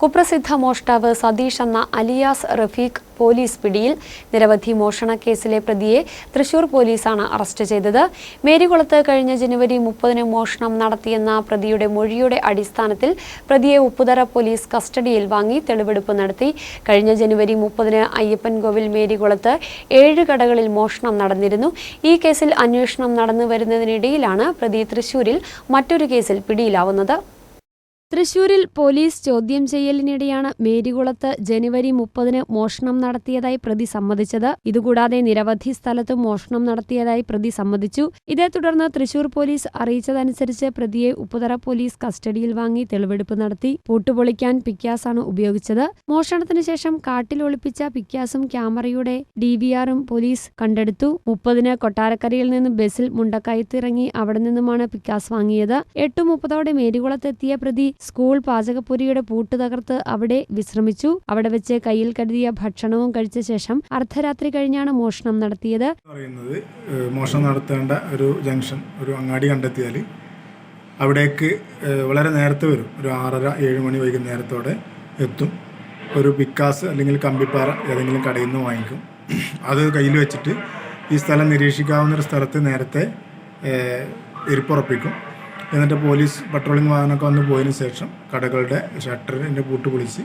കുപ്രസിദ്ധ മോഷ്ടാവ് സതീഷ് എന്ന അലിയാസ് റഫീഖ് പോലീസ് പിടിയിൽ നിരവധി മോഷണ കേസിലെ പ്രതിയെ തൃശൂർ പോലീസാണ് അറസ്റ്റ് ചെയ്തത്. മേരികുളത്ത് കഴിഞ്ഞ ജനുവരി മുപ്പതിന് മോഷണം നടത്തിയെന്ന പ്രതിയുടെ മൊഴിയുടെ അടിസ്ഥാനത്തിൽ പ്രതിയെ ഉപ്പുതറ പോലീസ് കസ്റ്റഡിയിൽ വാങ്ങി തെളിവെടുപ്പ് നടത്തി. കഴിഞ്ഞ ജനുവരി മുപ്പതിന് അയ്യപ്പൻകോവിൽ മേരികുളത്ത് ഏഴ് കടകളിൽ മോഷണം നടന്നിരുന്നു. ഈ കേസിൽ അന്വേഷണം നടന്നു വരുന്നതിനിടയിലാണ് പ്രതി തൃശൂരിൽ മറ്റൊരു കേസിൽ പിടിയിലാവുന്നത്. തൃശൂരിൽ പോലീസ് ചോദ്യം ചെയ്യലിനിടെയാണ് മേരികുളത്ത് ജനുവരി മുപ്പതിന് മോഷണം നടത്തിയതായി പ്രതി സമ്മതിച്ചത്. ഇതുകൂടാതെ നിരവധി സ്ഥലത്ത് മോഷണം നടത്തിയതായി പ്രതി സമ്മതിച്ചു. ഇതേ തുടർന്ന് തൃശൂർ പോലീസ് അറിയിച്ചതനുസരിച്ച് പ്രതിയെ ഉപ്പുതറ പോലീസ് കസ്റ്റഡിയിൽ വാങ്ങി തെളിവെടുപ്പ് നടത്തി. പൂട്ടുപൊളിക്കാൻ പിക്യാസാണ് ഉപയോഗിച്ചത്. മോഷണത്തിന് ശേഷം കാട്ടിൽ ഒളിപ്പിച്ച പിക്കാസും ക്യാമറയുടെ ഡിവിആറും പോലീസ് കണ്ടെടുത്തു. മുപ്പതിന് കൊട്ടാരക്കരയിൽ നിന്ന് ബസിൽ മുണ്ടക്കയത്തിറങ്ങി അവിടെ നിന്നുമാണ് പിക്കാസ് വാങ്ങിയത്. എട്ടു മുപ്പതോടെ മേരികുളത്തെത്തിയ പ്രതി സ്കൂൾ പാചകപ്പുരിയുടെ പൂട്ട് തകർത്ത് അവിടെ വിശ്രമിച്ചു. അവിടെ വെച്ച് കയ്യിൽ കരുതിയ ഭക്ഷണവും കഴിച്ച ശേഷം അർദ്ധരാത്രി കഴിഞ്ഞാണ് മോഷണം നടത്തിയത്. പറയുന്നത് മോഷണം നടത്തേണ്ട ഒരു ജംഗ്ഷൻ ഒരു അങ്ങാടി കണ്ടെത്തിയാൽ അവിടേക്ക് വളരെ നേരത്തെ വരും. ഒരു ആറര ഏഴ് മണി വൈകുന്നേരത്തോടെ എത്തും. ഒരു പിക്കാസ് അല്ലെങ്കിൽ കമ്പിപ്പാറ ഏതെങ്കിലും കടയിൽ നിന്ന് വാങ്ങിക്കും. അത് കയ്യിൽ വെച്ചിട്ട് ഈ സ്ഥലം നിരീക്ഷിക്കാവുന്ന ഒരു സ്ഥലത്ത് നേരത്തെ ഇരിപ്പുറപ്പിക്കും. എന്നിട്ട് പോലീസ് പട്രോളിംഗ് വാഹനമൊക്കെ വന്ന് പോയതിന് ശേഷം കടകളുടെ ഷട്ടറിന്റെ പൂട്ട് പൊളിച്ച്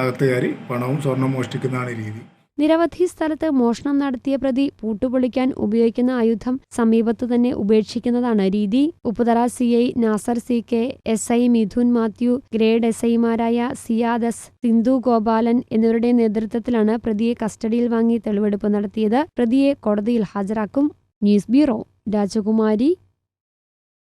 അകത്ത് കയറി പണവും സ്വർണവും മോഷ്ടിക്കുന്നതാണ് രീതി. നിരവധി സ്ഥലത്ത് മോഷണം നടത്തിയ പ്രതി പൂട്ടുപൊളിക്കാൻ ഉപയോഗിക്കുന്ന ആയുധം സമീപത്ത് തന്നെ ഉപേക്ഷിക്കുന്നതാണ് രീതി. Upputhara C I Nasar C K S I Mithun Mathew grade S ഐമാരായ സിയാദസ് സിന്ധു ഗോപാലൻ എന്നിവരുടെ നേതൃത്വത്തിലാണ് പ്രതിയെ കസ്റ്റഡിയിൽ വാങ്ങി തെളിവെടുപ്പ് നടത്തിയത്. പ്രതിയെ കോടതിയിൽ ഹാജരാക്കും. ന്യൂസ് ബ്യൂറോ രാജകുമാരി.